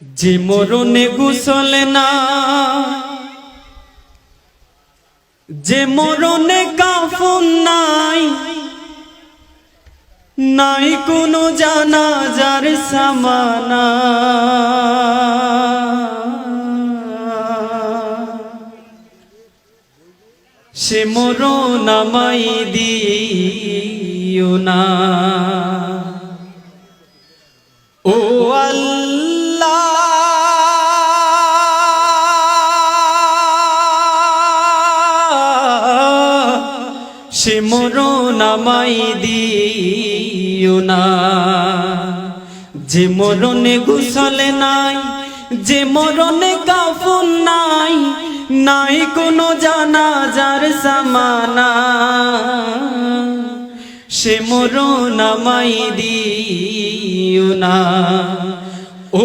যে মরণে গুসল না, যে মরণে কাফন নাই নাই কোনো জানাজার সামানা। সে মরণ আমাই দিও না। সে মরণ আমাই দিও না। যে মরণে গুসলে নাই, যে মরণে কাফন নাই নাই কোনো জানাজার সামানা সে মরণ আমাই দিও না। ও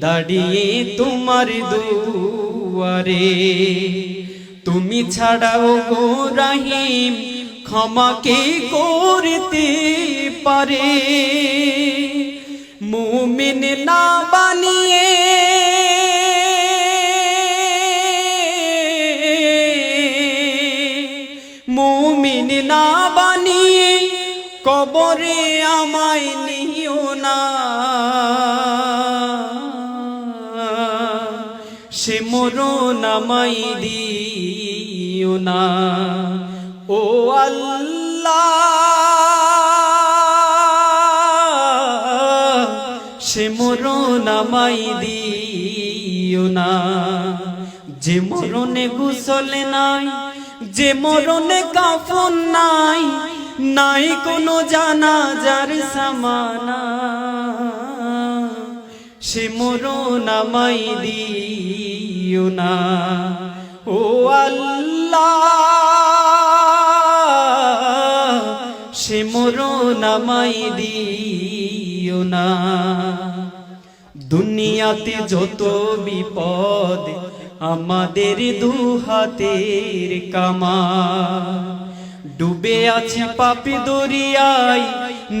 দাঁড়িয়ে তোমার দুয়ারে। তুমি ছাড়াও গো রাহিম ক্ষমাকে করতে পারে। মুমিন না বানিয়ে মুমিন না বানিয়ে কবরে আমায় নিও না। মরণ আমায় দিও না। ও আল্লাহ, সে মরণ আমায় দিও না। যে মরণে গুসলে নাই, যে মরণে কাফন নাই নাই কোনো জানাজার সামানা। সে মরণ আমায় দিও না। ও আল্লাহ, সে মরণ দিও না। দুনিয়াতে যত বিপদ, আমাদের দু হাতের কামা ডুবে আছে পাপি দরিয়ায়,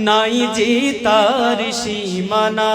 নাই যে তার সীমানা।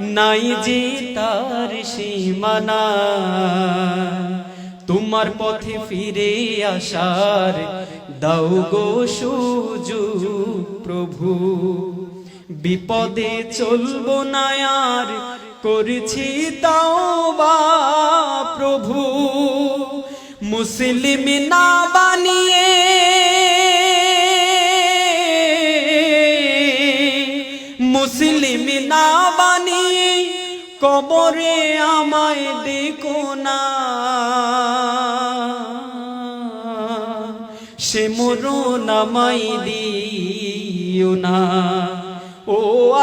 নাই যে তার সীমানা। তোমার পথে ফিরে আসার দাও গো সুজু প্রভু। বিপদে চলবো না আর করেছি তাও বা প্রভু। মুসলিম না বানিয়ে কবরে আমায় দেখো না। সে মরণ আমায় দিও না। ও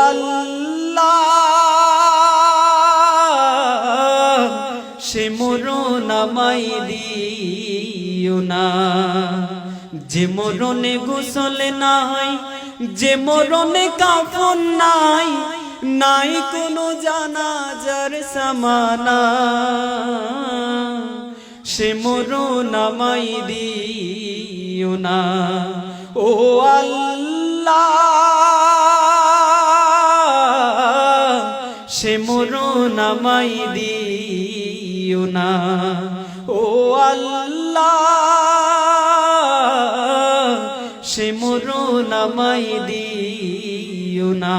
আল্লাহ, সে মরণ আমায় দিও না। যে মরণে গোসলে নাই, যে মরণে কাফন নাই নাই কোনো জানাজার সামানা। সে মরণ আমায় দিও না। ও আল্লাহ, সে মরণ আমায় দিও না। ও আল্লাহ, সে মরণ আমায় দিও না।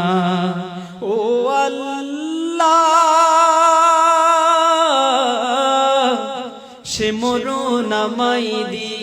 সে মরো নামাই না